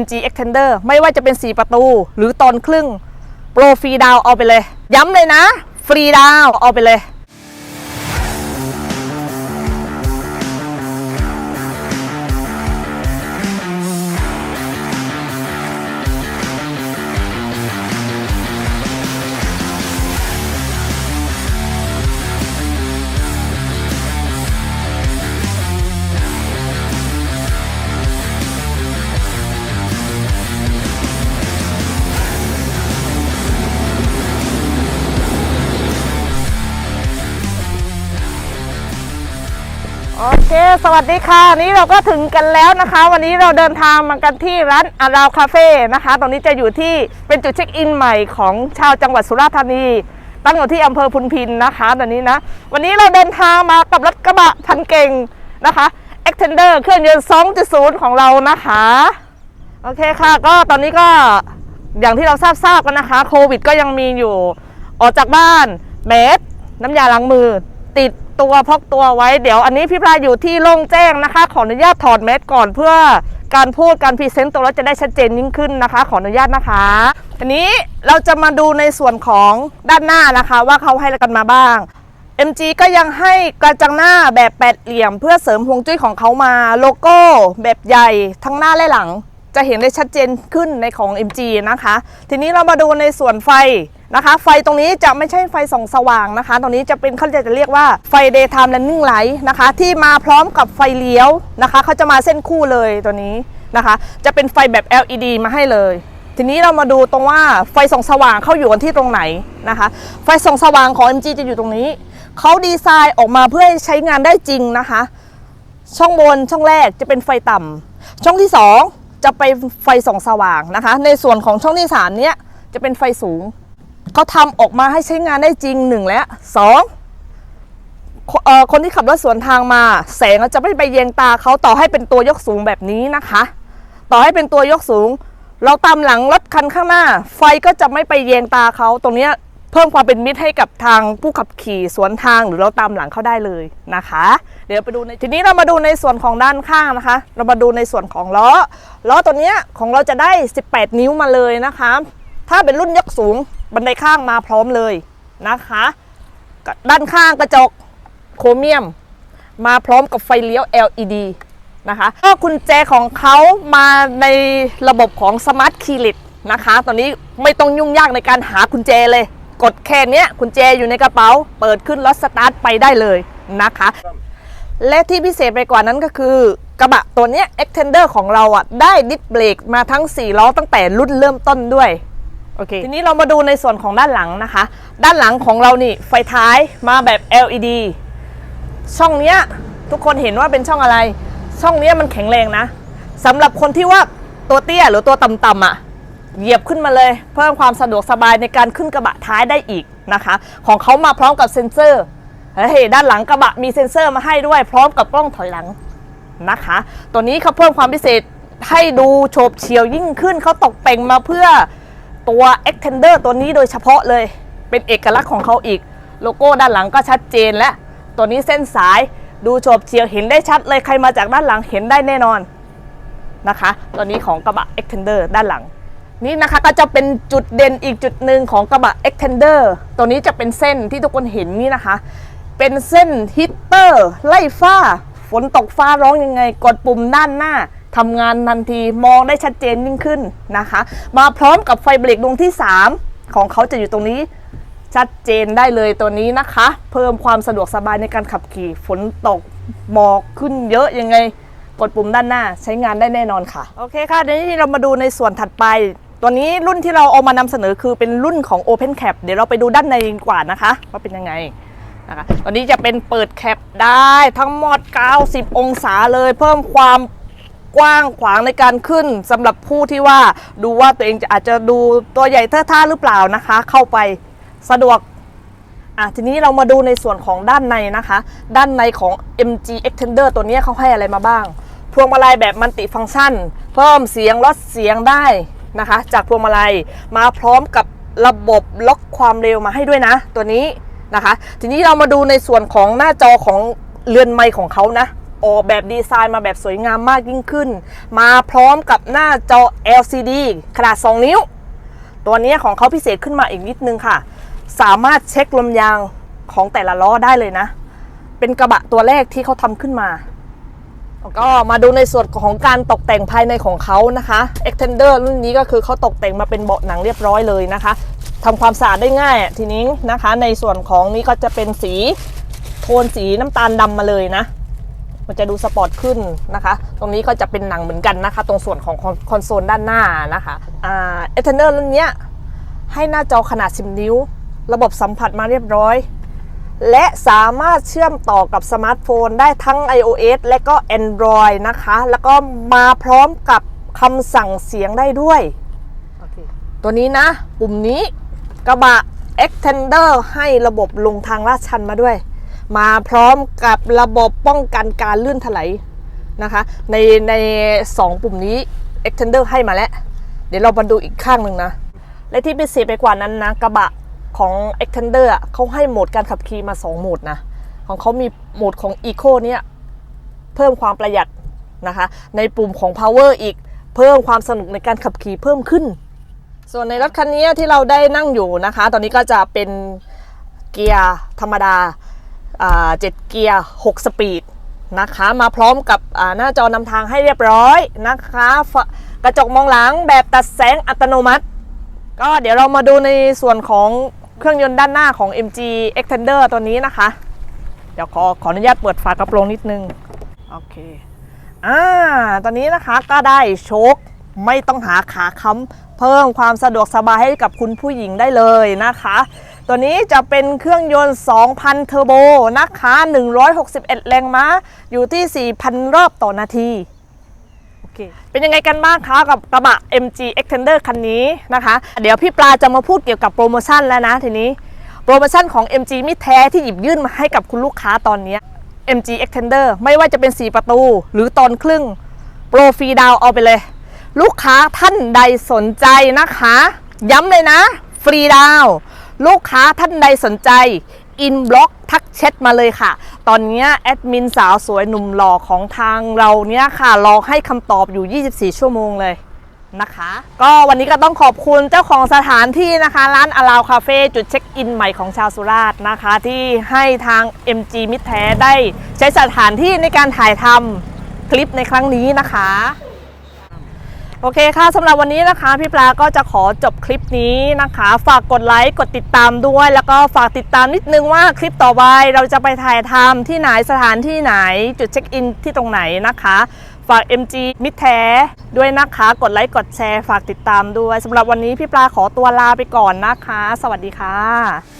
MG Extender ไม่ว่าจะเป็น 4 ประตู หรือตอนครึ่ง โปรฟรีดาวเอาไปเลย ย้ำเลยนะ ฟรีดาวเอาไปเลย เค สวัสดีค่ะ นี่เราก็ถึงกันแล้วนะคะ วันนี้เราเดินทางมากันที่ร้านอาราวคาเฟ่นะคะ ตรงนี้จะอยู่ที่เป็นจุดเช็คอินใหม่ของชาวจังหวัดสุราษฎร์ธานี ตั้งอยู่ที่อำเภอพุนพินนะคะตอนนี้นะ วันนี้เราเดินทางมากับรถกระบะพันเก่งนะคะ Extender เครื่องยนต์ 2.0 ของเรานะคะ โอเคค่ะ ก็ตอนนี้ก็อย่างที่เราทราบทราบกันนะคะ โควิดก็ยังมีอยู่ ออกจากบ้านเมสน้ำยาล้างมือติด ตัวพกตัวไว้เดี๋ยวอันนี้พี่ปลาอยู่ที่โล่งแจ้งนะคะ ขออนุญาตถอดเมสก่อนเพื่อการพูดการพรีเซนต์ตัวรถจะได้ชัดเจนยิ่งขึ้นนะคะ ขออนุญาตนะคะทีนี้เราจะมาดูในส่วนของด้านหน้านะคะว่าเขาให้อะไรกันมาบ้าง MG ก็ยังให้กระจังหน้าแบบแปดเหลี่ยม เพื่อเสริมฮวงจุ้ยของเขามาโลโก้ แบบใหญ่ทั้งหน้าและหลัง จะเห็นได้ชัดเจนขึ้นในของ MG นะคะ ทีนี้เรามาดูในส่วนไฟ นะคะ ไฟตรงนี้จะไม่ใช่ไฟส่องสว่างนะคะ ตรงนี้จะเป็นเขาจะเรียกว่าไฟ daytime running light นะคะ ที่มาพร้อมกับไฟเลี้ยวนะคะเขาจะมาเส้นคู่เลยตัวนี้นะคะ จะเป็นไฟแบบ LED มาให้เลย ทีนี้เรามาดูตรงว่าไฟส่องสว่างเข้าอยู่กันที่ตรงไหนนะคะ ไฟส่องสว่างของ MG จะอยู่ตรงนี้เขาดีไซน์ออกมาเพื่อให้ใช้งานได้จริงนะคะ ช่องบนช่องแรกจะเป็นไฟต่ำช่องที่ 2 จะเป็นไฟส่องสว่างนะคะ ในส่วนของช่องที่3เนี้ยจะเป็นไฟสูง เขาทำออกมาให้ใช้งานได้จริงหนึ่งและสองคนที่ขับรถสวนทางมา แสงจะไม่ไปแยงตาเขาต่อให้เป็นตัวยกสูงแบบนี้นะคะ ต่อให้เป็นตัวยกสูง เราตามหลังรถคันข้างหน้า ไฟก็จะไม่ไปแยงตาเขาตรงนี้เพิ่มความเป็นมิตรให้กับทางผู้ขับขี่สวนทางหรือเราตามหลังเขาได้เลยนะคะ เดี๋ยวไปดูในทีนี้เรามาดูในส่วนของด้านข้างนะคะ เรามาดูในส่วนของล้อล้อตัวนี้ของเราจะได้ 18 นิ้วมาเลยนะคะ ถ้าเป็นรุ่นยกสูง บันไดข้างมาพร้อมเลยนะคะ ด้านข้างกระจกโครเมียม มาพร้อมกับไฟเลี้ยว LED นะคะก็กุญแจของเขามาในระบบของ Smart Key l e t นะคะ ตอนนี้ไม่ต้องยุ่งยากในการหากุญแจเลย กดแค่นี้กุญแจอยู่ในกระเป๋า เปิดขึ้นรถสตาร์ทไปได้เลยนะคะ และที่พิเศษไปกว่านั้นก็คือกระบะตัวนี้ Extender ของเราอะได้ดิสเบรกมาทั้ง 4 ล้อตั้งแต่รุ่นเริ่มต้นด้วย โอเค ทีนี้เรามาดูในส่วนของด้านหลังนะคะ ด้านหลังของเรานี่ไฟท้ายมาแบบ LED ช่องเนี้ยทุกคนเห็นว่าเป็นช่องอะไร ช่องเนี้ยมันแข็งแรงนะสำหรับคนที่ว่าตัวเตี้ยหรือตัวต่ำๆอะเหยียบขึ้นมาเลย เพิ่มความสะดวกสบายในการขึ้นกระบะท้ายได้อีกนะคะ ของเขามาพร้อมกับเซ็นเซอร์เฮ้ยด้านหลังกระบะมีเซ็นเซอร์มาให้ด้วย พร้อมกับกล้องถอยหลังนะคะ ตัวนี้เขาเพิ่มความพิเศษให้ดูโฉบเฉี่ยวยิ่งขึ้นเขาตกแต่งมาเพื่อ ตัว Extender ตัวนี้โดยเฉพาะเลยเป็นเอกลักษณ์ของเขาอีก โลโก้ด้านหลังก็ชัดเจนและ ตัวนี้เส้นสายดูโฉบเฉี่ยวเห็นได้ชัดเลยใครมาจากด้านหลังเห็นได้แน่นอนนะคะตัวนี้ของกระบะ Extender ด้านหลัง นี่นะคะก็จะเป็นจุดเด่นอีกจุดหนึ่งของกระบะ Extender ตัวนี้จะเป็นเส้นที่ทุกคนเห็นนี่นะคะ เป็นเส้นฮิตเตอร์ไล่ฟ้า ฝนตกฟ้าร้องยังไง กดปุ่มด้านหน้า ทำงานทันทีมองได้ชัดเจนยิ่งขึ้นนะคะ มาพร้อมกับไฟเบรกดวงที่ 3 ของเขาจะอยู่ตรงนี้ชัดเจนได้เลยตัวนี้นะคะ เพิ่มความสะดวกสบายในการขับขี่ฝนตกหมอกขึ้นเยอะยังไงกดปุ่มด้านหน้าใช้งานได้แน่นอนค่ะ โอเคค่ะเดี๋ยวนี้เรามาดูในส่วนถัดไป ตัวนี้รุ่นที่เราเอามานำเสนอคือเป็นรุ่นของ Open Cap เดี๋ยวเราไปดูด้านในดีกว่านะคะว่าเป็นยังไงนะคะตัวนี้จะเป็นเปิดแคปได้ทั้งหมด 90 องศาเลย เพิ่มความ กว้างขวางในการขึ้นสำหรับผู้ที่ว่าดูว่าตัวเองจะอาจจะดูตัวใหญ่เท่าท่าหรือเปล่านะคะ เข้าไปสะดวกอะทีนี้เรามาดูในส่วนของด้านในนะคะ ด้านในของ MG Extender ตัวนี้เขาให้อะไรมาบ้าง พวงมาลัยแบบมัลติฟังก์ชัน เพิ่มเสียงลดเสียงได้นะคะ จากพวงมาลัยมาพร้อมกับระบบล็อกความเร็วมาให้ด้วยนะ ตัวนี้นะคะ ทีนี้เรามาดูในส่วนของหน้าจอของเรือนไมค์ของเขานะ ออกแบบดีไซน์มาแบบสวยงามมากยิ่งขึ้น มาพร้อมกับหน้าจอ LCD ขนาด 2 นิ้ว ตัวนี้ของเขาพิเศษขึ้นมาอีกนิดนึงค่ะ สามารถเช็คลมยางของแต่ละล้อได้เลยนะ เป็นกระบะตัวแรกที่เขาทำขึ้นมาก็มาดูในส่วนของการตกแต่งภายในของเขานะคะ Extender รุ่นนี้ก็คือเขาตกแต่งมาเป็นเบาะหนังเรียบร้อยเลยนะคะทำความสะอาดได้ง่ายทีนี้นะคะ ในส่วนของนี้ก็จะเป็นสีโทนสีน้ำตาลดำมาเลยนะ มันจะดูสปอร์ตขึ้นนะคะ ตรงนี้ก็จะเป็นหนังเหมือนกันนะคะ ตรงส่วนของคอนโซลด้านหน้านะคะอ่า Extender รุ่นเนี้ยให้หน้าจอขนาด 10 นิ้ว ระบบสัมผัสมาเรียบร้อย และสามารถเชื่อมต่อกับสมาร์ทโฟนได้ทั้ง iOS และก็ Android นะคะ แล้วก็มาพร้อมกับคำสั่งเสียงได้ด้วยตัวนี้นะ ปุ่มนี้กระบะ Extender ให้ระบบลงทางลาดชันมาด้วย มาพร้อมกับระบบป้องกันการลื่นถลายนะคะ ในในสองปุ่มนี้ Extender ให้มาแล้ว เดี๋ยวเรามาดูอีกข้างหนึ่งนะ และที่พิเศษไปกว่านั้นนะ กระบะของ Extender อะเขาให้โหมดการขับขี่มา 2 โหมดนะ ของเขามีโหมดของ Eco เนี่ยเพิ่มความประหยัดนะคะ ในปุ่มของ Power อีกเพิ่มความสนุกในการขับขี่เพิ่มขึ้น ส่วนในรถคันนี้ที่เราได้นั่งอยู่นะคะ ตอนนี้ก็จะเป็นเกียร์ธรรมดา เจ็ดเกียร์6สปีดนะคะมาพร้อมกับหน้าจอนำทางให้เรียบร้อยนะคะกระจกมองหลังแบบตัดแสงอัตโนมัติ ก็เดี๋ยวเรามาดูในส่วนของเครื่องยนต์ด้านหน้าของ MG Extender ตัวนี้นะคะ เดี๋ยวขอขออนุญาตเปิดฝากระโปรงนิดนึง โอเค อ่า ตอนนี้นะคะก็ได้โชคไม่ต้องหาขาค้ำเพิ่มความสะดวกสบายให้กับคุณผู้หญิงได้เลยนะคะ ตัวนี้จะเป็นเครื่องยนต์ 2,000 เทอร์โบนะคะ 161 แรงม้า อยู่ที่ 4,000 รอบต่อนาทีโอเคเป็นยังไงกันบ้างคะกับกระบะ MG Extender คันนี้นะคะ เดี๋ยวพี่ปลาจะมาพูดเกี่ยวกับโปรโมชั่นแล้วนะทีนี้ โปรโมชั่นของ MG มิแท้ที่หยิบยื่นมาให้กับคุณลูกค้าตอนนี้ MG Extender ไม่ว่าจะเป็น 4 ประตู หรือตอนครึ่ง โปรฟรีดาวเอาไปเลย ลูกค้าท่านใดสนใจนะคะ ย้ำเลยนะ ฟรีดาว ลูกค้าท่านใดสนใจอินบล็อกทักแชทมาเลยค่ะ ตอนนี้แอดมินสาวสวยหนุ่มหล่อของทางเราเนี่ยค่ะ รอให้คำตอบอยู่ 24 ชั่วโมงเลยนะคะ ก็วันนี้ก็ต้องขอบคุณเจ้าของสถานที่นะคะ ร้านอาลาวคาเฟ่จุดเช็คอินใหม่ของชาวสุราษฎร์นะคะ ที่ให้ทาง MG มิตรแท้ได้ใช้สถานที่ในการถ่ายทำคลิปในครั้งนี้นะคะ โอเคค่ะสำหรับวันนี้นะคะ พี่ปลาก็จะขอจบคลิปนี้นะคะ ฝากกดไลค์กดติดตามด้วย แล้วก็ฝากติดตามนิดนึงว่าคลิปต่อไปเราจะไปถ่ายทำที่ไหนสถานที่ไหน จุดเช็คอินที่ตรงไหนนะคะ ฝาก MG มิตรแท้ด้วยนะคะ กดไลค์กดแชร์ ฝากติดตามด้วยสำหรับวันนี้พี่ปลาขอตัวลาไปก่อนนะคะ สวัสดีค่ะ